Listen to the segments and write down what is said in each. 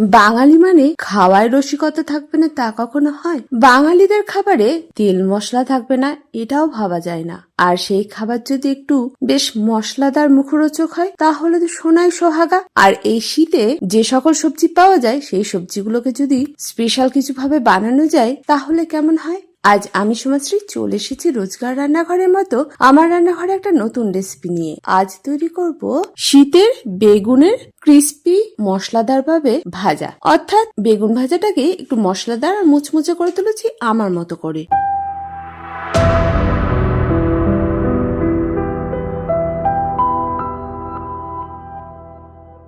বাঙালি মানে খাওয়ায় রসিকতা থাকবে না তা কখনো হয়? বাঙালিদের খাবারে তেল মশলা থাকবে না, এটাও ভাবা যায় না। আর সেই খাবার যদি একটু বেশ মশলাদার মুখরোচক হয়, তাহলে তো সোনাই সোহাগা। আর এই শীতে যে সকল সবজি পাওয়া যায়, সেই সবজিগুলোকে যদি স্পেশাল কিছু ভাবে বানানো যায়, তাহলে কেমন হয়? আজ আমি সুমাশ্রী চলে এসেছি রোজগার রান্নাঘরের মতো আমার রান্নাঘরে একটা নতুন রেসিপি নিয়ে। আজ তৈরি করব শীতের বেগুনের ক্রিস্পি মশলাদার ভাবে ভাজা। অর্থাৎ বেগুন ভাজাটাকে একটু মশলাদার আর মুচমুচে করে তুলেছি আমার মতো করে।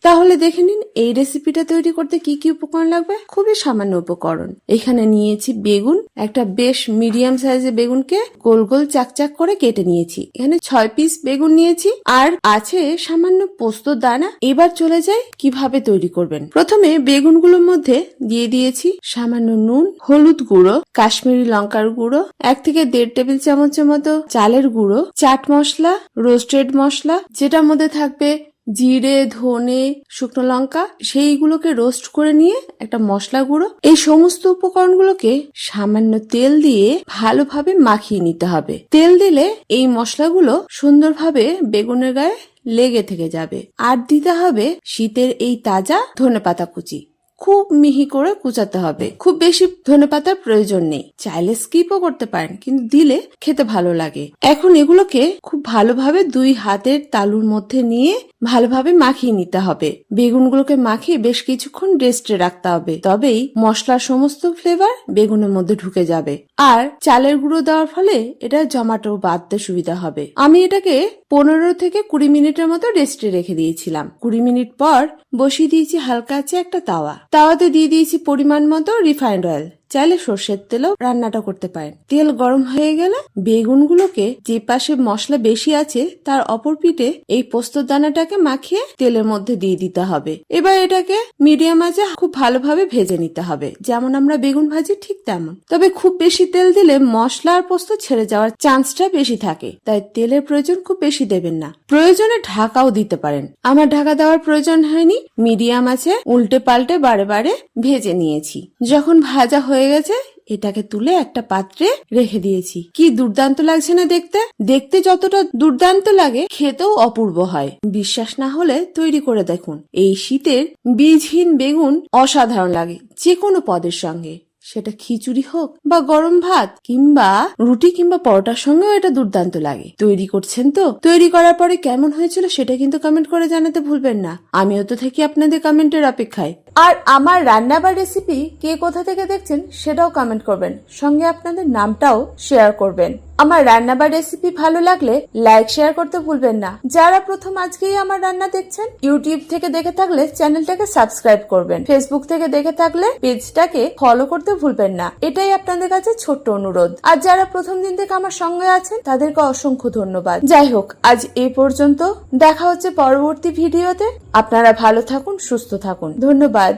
তাহলে দেখে নিন, এই রেসিপিটা তৈরি করতে কি কি উপকরণ লাগবে? খুবই সামান্য উপকরণ। এখানে নিয়েছি বেগুন, একটা বেশ মিডিয়াম সাইজের বেগুনকে গোল গোল চাকচাক করে কেটে নিয়েছি। এখানে ছয় পিস বেগুন নিয়েছি আর আছে সামান্য পোস্ত দানা। এবার চলে যায় কীভাবে তৈরি করবেন। প্রথমে বেগুনগুলোর মধ্যে দিয়ে দিয়েছি সামান্য নুন, হলুদ গুঁড়ো, কাশ্মীরি লঙ্কার গুঁড়ো, এক থেকে দেড় টেবিল চামচের মতো চালের গুঁড়ো, চাট মশলা রোস্টেড মশলা, যেটার মধ্যে থাকবে জিরে, ধনে, শুকনো লঙ্কা, সেইগুলোকে রোস্ট করে নিয়ে একটা মশলা গুঁড়ো। এই সমস্ত উপকরণগুলোকে সামান্য তেল দিয়ে ভালোভাবে মাখিয়ে নিতে হবে। তেল দিলে এই মশলাগুলো সুন্দরভাবে বেগুনের গায়ে লেগে থেকে যাবে। আর দিতে হবে শীতের এই তাজা ধনে পাতা কুচি। খুব মিহি করে কুচাতে হবে। খুব বেশি ধনেপাতার প্রয়োজন নেই। চাইলে স্কিপও করতে পারেন, কিন্তু দিলে খেতে ভালো লাগে। এখন এগুলোকে খুব ভালোভাবে দুই হাতের তালুর মধ্যে নিয়ে ভালোভাবে মাখিয়ে নিতে হবে। বেগুনগুলোকে মাখিয়ে বেশ কিছুক্ষণ রেস্টে রাখতে হবে। তবেই মশলার সমস্ত ফ্লেভার বেগুনের মধ্যে ঢুকে যাবে। আর চালের গুঁড়ো দেওয়ার ফলে এটা জমাটো বাঁধতে সুবিধা হবে। আমি এটাকে পনেরো থেকে কুড়ি মিনিটের মতো রেস্টে রেখে দিয়েছিলাম। কুড়ি মিনিট পর বসিয়ে দিয়েছি হালকা আছে একটা তাওয়া। তাওয়াতে দিয়ে দিয়েছি পরিমাণ মতো রিফাইন্ড অয়েল চাইলে সর্ষের তেলেও রান্নাটা করতে পারেন। তেল গরম হয়ে গেলে বেগুনগুলোকে যে পাশে মশলা বেশি আছে, তার অপর পিঠে এই পোস্ত দানাটাকে মাখিয়ে তেলের মধ্যে দিয়ে দিতে হবে। এবার এটাকে মিডিয়াম আঁচে খুব ভালোভাবে ভেজে নিতে হবে। যেমন আমরা বেগুন ভাজি ঠিক তেমন। তবে খুব বেশি তেল দিলে মশলা আর পোস্ত ছেড়ে যাওয়ার চান্সটা বেশি থাকে। তাই তেলের প্রয়োজন খুব বেশি দেবেন না। প্রয়োজনে ঢাকাও দিতে পারেন। আমার ঢাকা দেওয়ার প্রয়োজন হয়নি। মিডিয়াম আছে উল্টে পাল্টে বারে বারে ভেজে নিয়েছি। যখন ভাজা হয়ে গেছে, এটাকে তুলে একটা পাত্রে রেখে দিয়েছি। কি দুর্দান্ত লাগছে না দেখতে? দেখতে যতটা দুর্দান্ত লাগে, খেতেও অপূর্ব হয়। বিশ্বাস না হলে তৈরি করে দেখুন। এই শীতের বীজহীন বেগুন অসাধারণ লাগে যে কোনো পদের সঙ্গে। সেটা খিচুড়ি হোক বা গরম ভাত, কিংবা রুটি কিংবা পরোটার সঙ্গেও এটা দুর্দান্ত লাগে। তৈরি করছেন তো? তৈরি করার পরে কেমন হয়েছিল সেটা কিন্তু কমেন্ট করে জানাতে ভুলবেন না। আমিও তো থাকি আপনাদের কমেন্টের অপেক্ষায়। আর আমার রান্না বা রেসিপি কে কোথা থেকে দেখছেন সেটাও কমেন্ট করবেন। সঙ্গে আপনাদের নামটাও শেয়ার করবেন। আমার রান্না বা রেসিপি ভালো লাগলে লাইক শেয়ার করতে ভুলবেন না। যারা প্রথম আজকেই আমার রান্না দেখছেন ইউটিউব থেকে দেখে থাকলে চ্যানেলটাকে সাবস্ক্রাইব করবেন। ফেসবুক থেকে দেখে থাকলে পেজটাকে ফলো করতে ভুলবেন না। এটাই আপনাদের কাছে ছোট্ট অনুরোধ। আর যারা প্রথম দিন থেকে আমার সঙ্গে আছেন, তাদেরকে অসংখ্য ধন্যবাদ। যাই হোক, আজ এই পর্যন্ত। দেখা হচ্ছে পরবর্তী ভিডিওতে। আপনারা ভালো থাকুন, সুস্থ থাকুন। ধন্যবাদ।